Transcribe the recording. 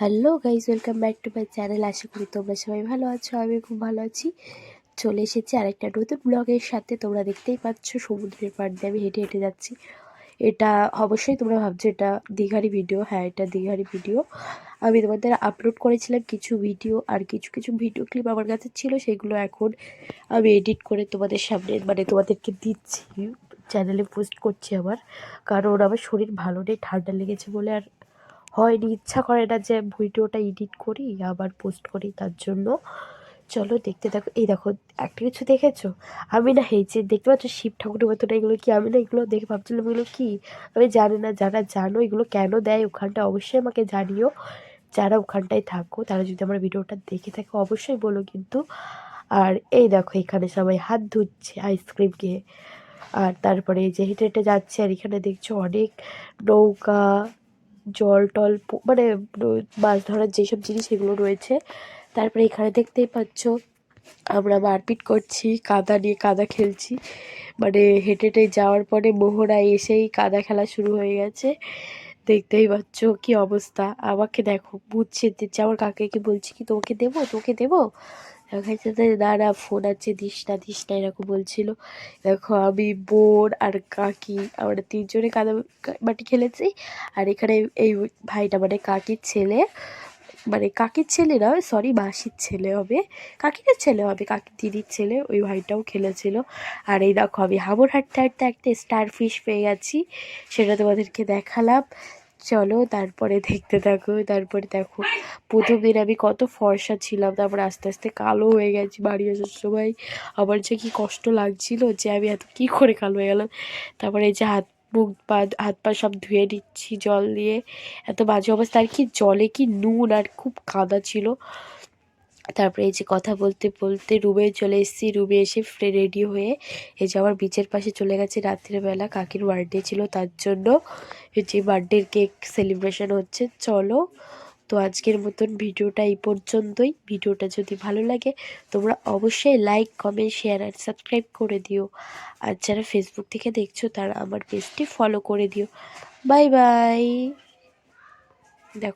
Hello guys welcome back to my channel. আশা করি তোমরা সবাই ভালো আছো আমি খুব ভালো আছি। চলে এসেছি আরেকটা নতুন ব্লগের সাথে। তোমরা দেখতেই পাচ্ছ সমুদ্রের পাড় দিয়ে আমি হেঁটে হেঁটে যাচ্ছি। এটা অবশ্যই তোমরা ভাবছ, এটা দীঘারি ভিডিও হ্যাঁ এটা দীঘারি ভিডিও আমি তোমাদের আপলোড করেছিলাম কিছু ভিডিও আর কিছু কিছু ভিডিও ক্লিপ আমার কাছে ছিল, সেগুলো এখন আমি এডিট করে তোমাদের সামনে মানে তোমাদেরকে দিচ্ছি। চ্যানেলে পোস্ট করছি আবার, কারণ আমার শরীর ভালো নেই, ঠান্ডা লেগেছে বলে আর হয়নি। ইচ্ছা করে না যে ভিডিওটা এডিট করি, আবার পোস্ট করি, তার জন্য চলো দেখতে দেখো এই দেখো, একটা কিছু দেখেছ? আমি না হেঁচে দেখতে পাচ্ছ শিব ঠাকুরের মতো না এগুলো কি? আমি না এগুলো দেখে ভাবছিলাম, এগুলো কি? আমি জানি না, যারা জানো এগুলো কেন দেয় ওখানটা অবশ্যই আমাকে জানিও। যারা ওখানটায় থাকো, তারা যদি আমার ভিডিওটা দেখে থাকো অবশ্যই বলো কিন্তু। আর এই দেখো, এখানে সবাই হাত ধুচ্ছে আইসক্রিম খেয়ে আর তারপরে যে হেঁটে হেঁটে যাচ্ছে, আর এখানে দেখছ অনেক নৌকা জল টল মানে মাছ ধরার যেসব জিনিস এগুলো রয়েছে, তারপরে এখানে দেখতেই পাচ্ছ, আমরা মারপিট করছি, কাদা নিয়ে কাদা খেলছি। মানে হেঁটে হেঁটে যাওয়ার পরে মোহরা এসেই কাদা খেলা শুরু হয়ে গেছে। দেখতেই পাচ্ছ কি অবস্থা। আমাকে দেখো, বুঝছে দিচ্ছে আমার কাকাকে বলছি কি, তোমাকে দেবো? তোকে দেবো? দেখাচ্ছে যে না না, ফোন আছে, দিস না দিস না, এরকম বলছিল। দেখো আমি বোন আর কাকি, আমরা তিনজনে কাদা মাটি খেলেছি। আর এখানে এই ভাইটা মানে কাকির ছেলে মানে কাকির ছেলে নয় সরি মাসির ছেলে হবে। কাকির ছেলে হবে কাকির দিদির ছেলে, ওই ভাইটাও খেলেছিল। আর এই দেখো আমি হাবর হাঁটতে হাঁটতে একটা স্টার ফিশ পেয়ে গেছি, সেটা তোমাদেরকে দেখালাম। চলো তারপরে দেখতে থাকো, তারপরে দেখো। প্রথম দিন আমি কত ফর্সা ছিলাম, তারপর আস্তে আস্তে কালো হয়ে গেছি বাড়ি আসার সবাই আমার যে কি কষ্ট লাগছিল যে আমি এত কী করে কালো হয়ে গেলাম। তারপরে এই যে হাত, মুখ, পা, হাত পা সব ধুয়ে নিচ্ছি জল দিয়ে। এত বাজে অবস্থা, আর কি জলে কি নুন আর খুব কাদা ছিল। তারপরে এই যে কথা বলতে বলতে রুমে চলে এসেছি। রুমে এসে রেডি হয়ে এই যে আমার বিচের পাশে চলে গেছে রাত্রিবেলা কাকির বার্থডে ছিল, তার জন্য এই যে বার্থডের কেক সেলিব্রেশন হচ্ছে। চলো, তো আজকের মতন ভিডিওটা এই পর্যন্তই। ভিডিওটা যদি ভালো লাগে, তোমরা অবশ্যই লাইক কমেন্ট শেয়ার আর সাবস্ক্রাইব করে দিও। আর যারা ফেসবুক থেকে দেখছ, তারা আমার পেজটি ফলো করে দিও। বাই বাই দেখো।